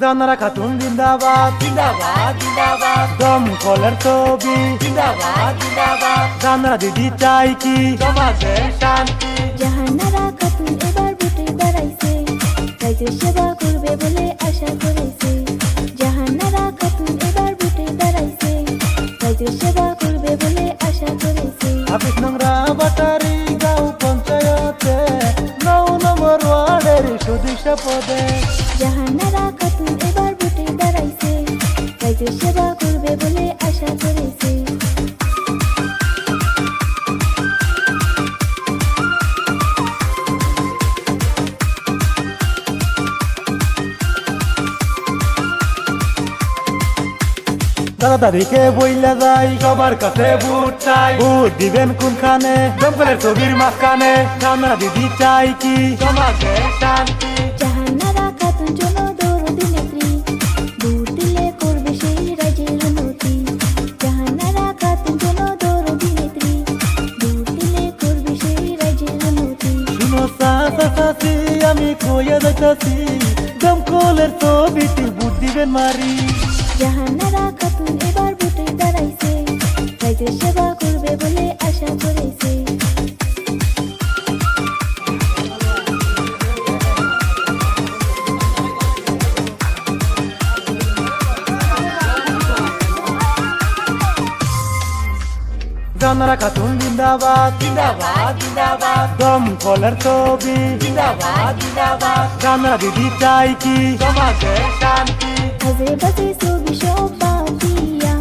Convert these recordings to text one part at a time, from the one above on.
জানারা খাতুন জিন্দাবাদ। জিন্দাবাদ জিন্দাবাদ। দমকলের ছবি। জিন্দাবাদ জিন্দাবাদ। জানারা দিদি চাই কি? সমাজের শান্তি। জাহানারা খাতুন এবার ভোটে দাঁড়াইছে। রাইজের সেবা করবে বলে আশা করেছে। জাহানারা খাতুন এবার ভোটে দাঁড়াইছে। রাইজের সেবা করবে বলে আশা করেছে। হাফিজ নোংরা বাটারি পদে। জাহানারা খাতুন এবার ভোটে দাঁড়াইছে। রাইজের সেবা করবে বলে আশা করেছে। দাদিকে বইলা যাই সবার কাছে ভোট চাই। ভোট দিবেন কোনখানে? দমকলের ছবির মাঝখানে। জানারা দিদি চাই কি? সমাজের শান্তি। ಬೇಕು ಎದಕಸಿ ಗಮ್ಕೋಲರ್ ಸೋ ಬಿಟ್ಟು ಬುದ್ಧಿವೆನ್ ಮಾರಿ ಯಾ জানারা খাতুন জিন্দাবাদ জিন্দাবাদ জিন্দাবাদ দমকলের ছবি জিন্দাবাদ জিন্দাবাদ জানারা দিদি চাই কি সমাজের শান্তি আজে বাজে ছবি সব বাদ দিয়া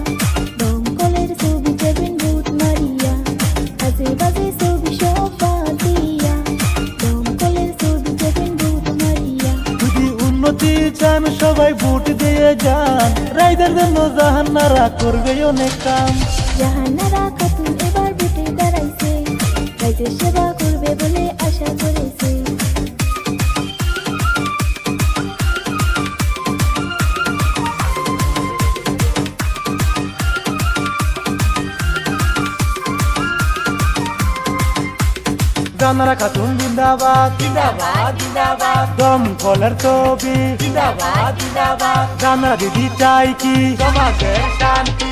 দমকলের ছবি দেবেন ভূত মারিয়া আজে বাজে ছবি সব বাদ দিয়া দমকলের ছবি দেবেন ভূত মারিয়া যদি উন্নতি চান সবাই ভোট দিয়ে যান রাইদের জন্য জাহান্নারা করবে অনেক কাম জাহানারা খাতুন এবার ভোটে দাঁড়াইছে। রাইজের সেবা করবে বলে আশা করেছে। জানারা খাতুন জিন্দাবাদ। জিন্দাবাদ জিন্দাবাদ। দমকলের ছবি। জিন্দাবাদ জিন্দাবাদ। জানারা দিদি চাই কি? সমাজের শান্তি।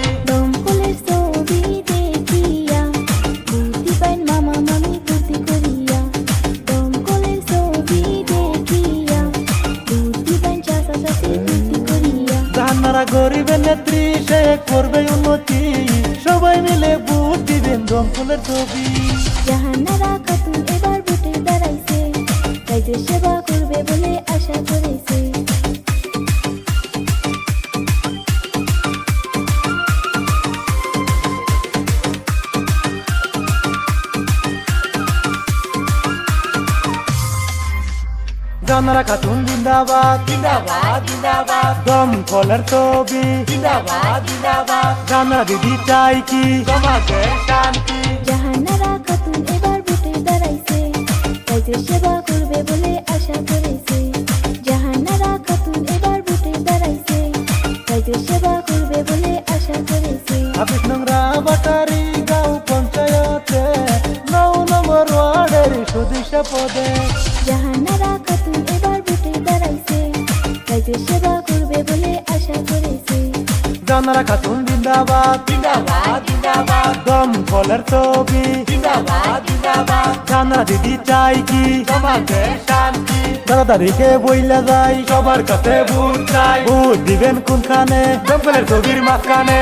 গরিবের নেত্রী, সে করবে উন্নতি। সবাই মিলে বুদ্ধি দিবেন দমকলের ছবি। সেবা করবে বলে আশা করেছে। জানারা খাতুন জিন্দাবাদ। জিন্দাবাদ জিন্দাবাদ। দমকলের ছবি। জিন্দাবাদ জিন্দাবাদ। জানারা দিদি চাই কি? সমাজের শান্তি। জাহানারা খাতুন এবার ভোটে দাঁড়াইছে। রাইজের সেবা করবে বলে আশা করেছে। জাহানারা খাতুন এবার ভোটে দাঁড়াইছে। রাইজের সেবা করবে বলে আশা করেছে। হাফিজ নোংরা বাটারি পদে। জাহানারা খাতুন এবার ভোটে দাঁড়াইছে। রাইজের সেবা করবে বলে আশা করেছে। জানারা খাতুন জিন্দাবাদ জিন্দাবাদ জিন্দাবাদ দমকলের ছবি। জিন্দাবাদ জিন্দাবাদ জানারা দিদি চাই কি? সমাজের শান্তি। দাদা দাদিকে বইলা যাই। সবার কাছে ভোট চাই। ভোট দিবেন কোনখানে? দমকলের ছবির মাঝখানে।